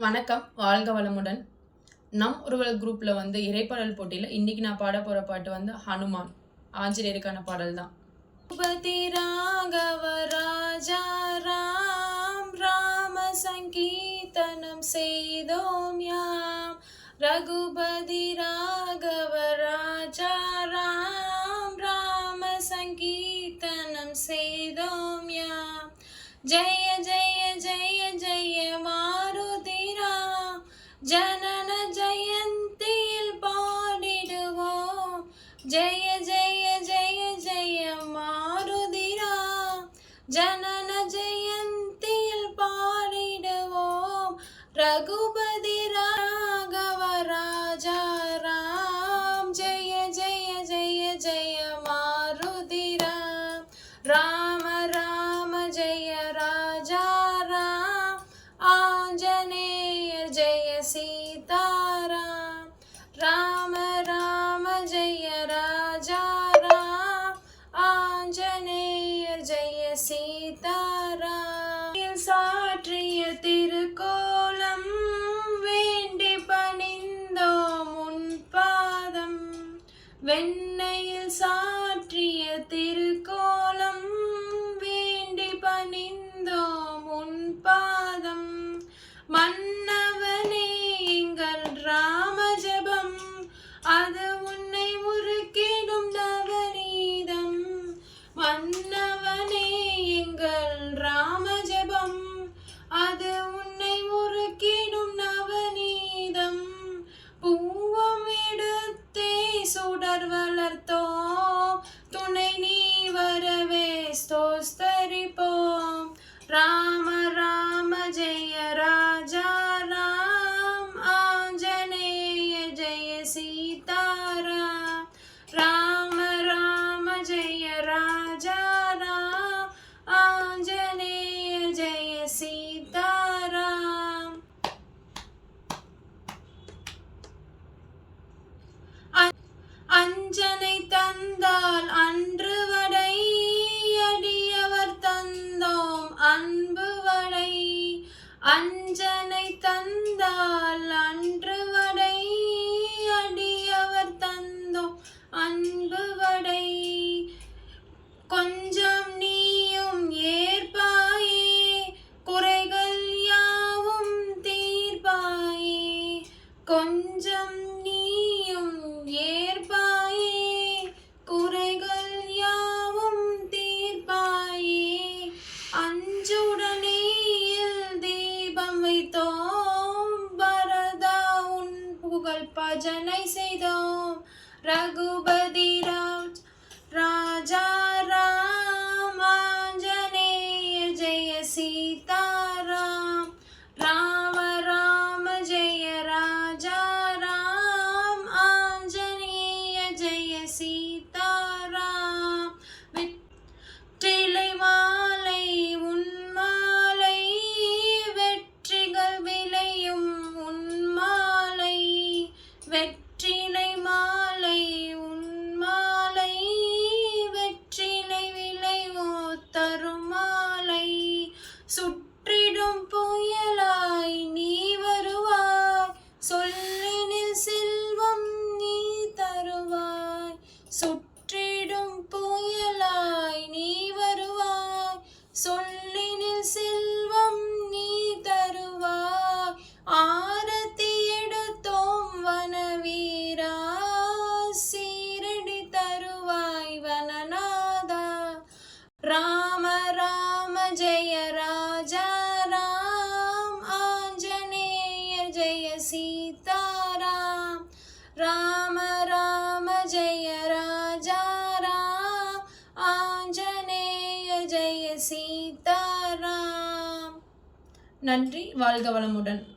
வணக்கம் வாழ்க வளமுடன். நம் ஒருவல் குரூப்பில் வந்து இறைப்பாடல் போட்டியில் இன்றைக்கி நான் பாட போகிற பாட்டு வந்து ஹனுமான் ஆஞ்சநேயருக்கான பாடல் தான் ரகுபதி ராகவ ராஜா ராம் ராம சங்கீதனம் செய்தோம் யாம். ரகுபதி ராகவ ராஜா ராம் ராம சங்கீதனம் செய்தோம் யாம். ஜெய ஜெய ஜெய பாடிடுவோம் ஜெய ஜெய ஜெய ஜெய மாருதிரா ஜனன அது உன்னை முறுக்கிடும் நவநீதம். மன்னவனே எங்கள் ராமஜபம். அது உன்னை முறுக்கிடும் நவநீதம். பூவம் எடுத்தே சுடர் வளர்த்தோம் துணை பஜனை செய்தோம் ரகுபதி சுற்றிடும் புயலாய் நீ வருவாய். சொல்லினில் செல்வம் நீ தருவாய். சுற்ற ராம ராம ஜெய ராஜா ராம். ஆஞ்சநேய ஜெய சீதாராம். நன்றி வாழ்க வளமுடன்.